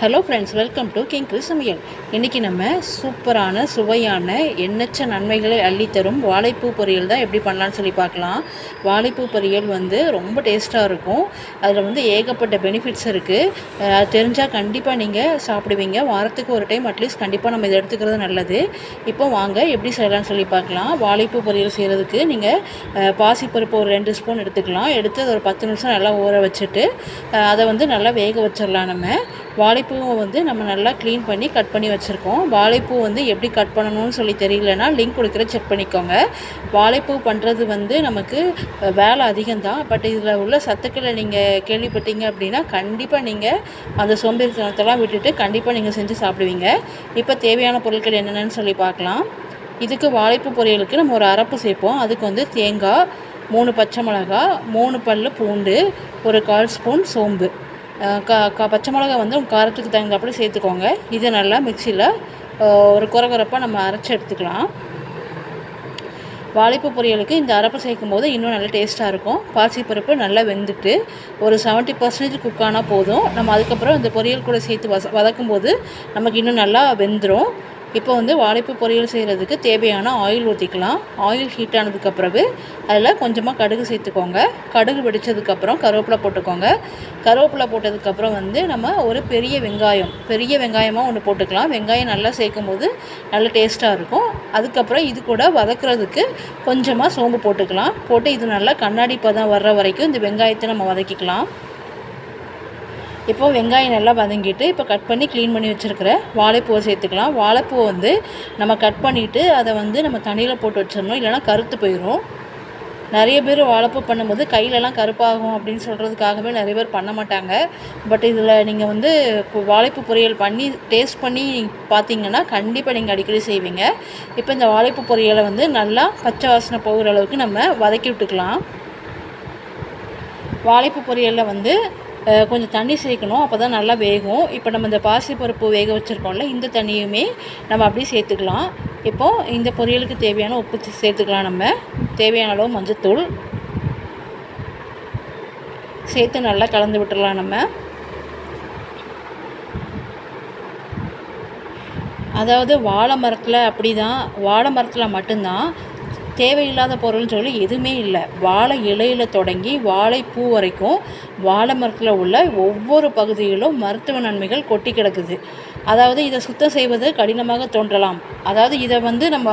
Hello friends welcome to king Chris சமையல் இன்றைக்கி நம்ம சூப்பரான சுவையான எண்ணற்ற நன்மைகளை அள்ளித்தரும் வாழைப்பூ பொரியல் தான் எப்படி பண்ணலான்னு சொல்லி பார்க்கலாம். வாழைப்பூ பொரியல் வந்து ரொம்ப டேஸ்ட்டாக இருக்கும். அதில் வந்து ஏகப்பட்ட பெனிஃபிட்ஸ் இருக்குது அது தெரிஞ்சால் கண்டிப்பாக நீங்கள் சாப்பிடுவீங்க. வாரத்துக்கு ஒரு டைம் அட்லீஸ்ட் கண்டிப்பாக நம்ம இதை எடுத்துக்கிறது நல்லது. இப்போ வாங்க எப்படி செய்யலாம்னு சொல்லி பார்க்கலாம். வாழைப்பூ பொரியல் செய்கிறதுக்கு நீங்கள் பாசிப்பருப்பு ஒரு ரெண்டு ஸ்பூன் எடுத்துக்கலாம். எடுத்து அதை ஒரு பத்து நிமிஷம் நல்லா ஊற வச்சுட்டு அதை வந்து நல்லா வேக வச்சிடலாம் நம்ம. வாழைப்பூவும் வந்து நம்ம நல்லா க்ளீன் பண்ணி கட் பண்ணி வச்சுருக்கோம். வாழைப்பூ வந்து எப்படி கட் பண்ணணும்னு சொல்லி தெரியலனா லிங்க் கொடுக்குற செக் பண்ணிக்கோங்க. வாழைப்பூ பண்ணுறது வந்து நமக்கு வேலை அதிகம்தான். பட் இதில் உள்ள சத்துக்களை நீங்கள் கேள்விப்பட்டீங்க அப்படின்னா கண்டிப்பாக நீங்கள் அந்த சோம்பேறித்தனத்தெல்லாம் விட்டுட்டு கண்டிப்பாக நீங்கள் செஞ்சு சாப்பிடுவீங்க. இப்போ தேவையான பொருட்கள் என்னென்னு சொல்லி பார்க்கலாம். இதுக்கு வாழைப்பூ பொரியலுக்கு நம்ம ஒரு அரப்பு சேர்ப்போம். அதுக்கு வந்து தேங்காய் மூணு பச்சை மிளகா மூணு பல் பூண்டு ஒரு கால் ஸ்பூன் சோம்பு. க பச்சை மிளகா வந்து உங்கள் காரத்துக்கு தகுந்தாப்புல சேர்த்துக்கோங்க. இதை நல்லா மிக்சியில் ஒரு குறகுறப்பாக நம்ம அரைச்சி எடுத்துக்கலாம். வாழைப்பு பொரியலுக்கு இந்த அரப்பை சேர்க்கும் போது இன்னும் நல்லா டேஸ்ட்டாக இருக்கும். பாசிப்பருப்பு நல்லா வெந்துட்டு ஒரு செவன்ட்டி பர்சன்டேஜ் குக் ஆனால் போதும். நம்ம அதுக்கப்புறம் இந்த பொரியல் கூட சேர்த்து வச வதக்கும் போது நமக்கு இன்னும் நல்லா வெந்துடும் இப்போ வந்து வாழைப்பு பொரியல் செய்கிறதுக்கு தேவையான ஆயில் ஊற்றிக்கலாம் ஆயில் ஹீட் ஆனதுக்கு பிறகு அதில் கொஞ்சமாக கடுகு சேர்த்துக்கோங்க. கடுகு வெடிச்சதுக்கப்புறம் கருவேப்பிலை போட்டுக்கோங்க. கருவேப்பிலை போட்டதுக்கப்புறம் வந்து நம்ம ஒரு பெரிய வெங்காயம் பெரிய வெங்காயமாக ஒன்று போட்டுக்கலாம். வெங்காயம் நல்லா சேர்க்கும் போது நல்ல டேஸ்ட்டாக இருக்கும். அதுக்கப்புறம் இது கூட வதக்குறதுக்கு கொஞ்சமாக சோம்பு போட்டுக்கலாம். போட்டு இது நல்லா கண்ணாடி பதம் வர்ற வரைக்கும் இந்த வெங்காயத்தை நம்ம வதக்கிக்கலாம். இப்போ வெங்காயம் நல்லா வதங்கிட்டு இப்போ கட் பண்ணி க்ளீன் பண்ணி வச்சுருக்கிற வாழைப்பூவை சேர்த்துக்கலாம். வாழைப்பூவை வந்து நம்ம கட் பண்ணிவிட்டு அதை வந்து நம்ம தண்ணியில் போட்டு வச்சிடணும். இல்லைன்னா கருத்து போயிடும் நிறைய பேர் வாழைப்பூ பண்ணும்போது கையிலலாம் கருப்பாகும் அப்படின்னு சொல்கிறதுக்காகவே நிறைய பேர் பண்ண மாட்டாங்க. பட் இதில் நீங்கள் வந்து வாழைப்பு வாழைப்பூ பொரியல் பண்ணி டேஸ்ட் பண்ணி பார்த்தீங்கன்னா கண்டிப்பாக நீங்கள் அடிக்கடி செய்வீங்க. இப்போ இந்த வாழைப்பூ பொரியலை வந்து நல்லா பச்சை வாசனை போகிற அளவுக்கு நம்ம வதக்கி விட்டுக்கலாம். வாழைப்பூ பொரியலில் வந்து கொஞ்சம் தண்ணி சேர்க்கணும். அப்போ தான் நல்லா வேகும். இப்போ நம்ம இந்த பாசிப்பருப்பு வேக வச்சுருக்கோம்ல இந்த தண்ணியுமே நம்ம அப்படியே சேர்த்துக்கலாம். இப்போது இந்த பொரியலுக்கு தேவையான உப்பு சேர்த்துக்கலாம் நம்ம. தேவையான அளவு மஞ்சத்தூள். சேர்த்து நல்லா கலந்து விட்டுடலாம் நம்ம. அதாவது வாழை மரத்தில் அப்படி தான் வாழை மரத்தில் மட்டும்தான் தேவையில்லாத பொருள்னு சொல்லி எதுவுமே இல்லை. வாழை இலையில் தொடங்கி வாழைப்பூ வரைக்கும் வாழை மரத்தில் உள்ள ஒவ்வொரு பகுதியிலும் மருத்துவ நன்மைகள் கொட்டி கிடக்குது. அதாவது இதை சுத்தம் செய்வது கடினமாக தோன்றலாம். அதாவது இதை வந்து நம்ம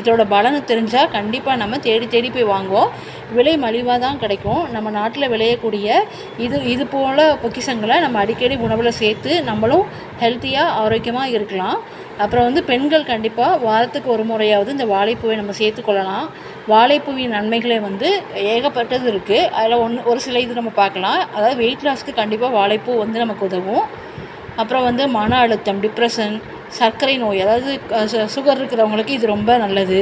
இதோட பலனை தெரிஞ்சால் கண்டிப்பாக நம்ம தேடி தேடி போய் வாங்குவோம். விலை மலிவாக தான் கிடைக்கும். நம்ம நாட்டில் விளையக்கூடிய இது இது போல் பொக்கிஷங்களை நம்ம அடிக்கடி உணவில் சேர்த்து நம்மளும் ஹெல்த்தியாக ஆரோக்கியமாக இருக்கலாம். அப்புறம் வந்து பெண்கள் கண்டிப்பாக வாரத்துக்கு ஒரு முறையாவது இந்த வாழைப்பூவை நம்ம சேர்த்துக்கொள்ளலாம் வாழைப்பூவின் நன்மைகளை வந்து ஏகப்பட்டது இருக்குது அதில் ஒன்று ஒரு சில இது நம்ம பார்க்கலாம். அதாவது வெயிட் லாஸ்க்கு கண்டிப்பாக வாழைப்பூ வந்து நமக்கு உதவும். அப்புறம் வந்து மன அழுத்தம் டிப்ரெஷன் சர்க்கரை நோய் அதாவது சுகர் இருக்கிறவங்களுக்கு இது ரொம்ப நல்லது.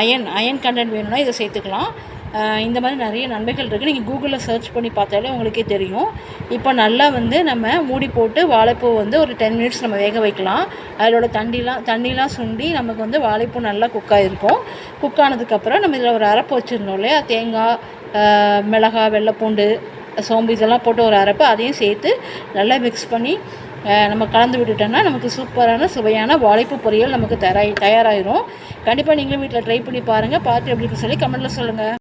அயன் அயன் கண்டென்ட் வேணும்னா இதை சேர்த்துக்கலாம். இந்த மாதிரி நிறைய நன்மைகள் இருக்குது நீங்கள் கூகுளில் சர்ச் பண்ணி பார்த்தாலே உங்களுக்கே தெரியும். இப்போ நல்லா வந்து நம்ம மூடி போட்டு வாழைப்பூ வந்து ஒரு டென் மினிட்ஸ் நம்ம வேக வைக்கலாம். அதோட தண்ணிலாம் தண்ணிலாம் சுண்டி நமக்கு வந்து வாழைப்பூ நல்லா குக் ஆகிருக்கும் குக் ஆனதுக்கப்புறம் நம்ம இதில் ஒரு அரைப்பு வச்சுருந்தோம் இல்லையா? தேங்காய் மிளகாய் வெள்ளைப்பூண்டு சோம்பு இதெல்லாம் போட்டு ஒரு அரைப்பு அதையும் சேர்த்து நல்லா மிக்ஸ் பண்ணி நம்ம கலந்து விட்டுட்டோம்னா நமக்கு சூப்பரான சுவையான வாழைப்பு பொரியல் நமக்கு தயாராகி தயாராகிடும் கண்டிப்பாக நீங்களும் வீட்டில் ட்ரை பண்ணி பாருங்கள் பார்த்து எப்படி சொல்லி கமெண்ட்டில் சொல்லுங்கள்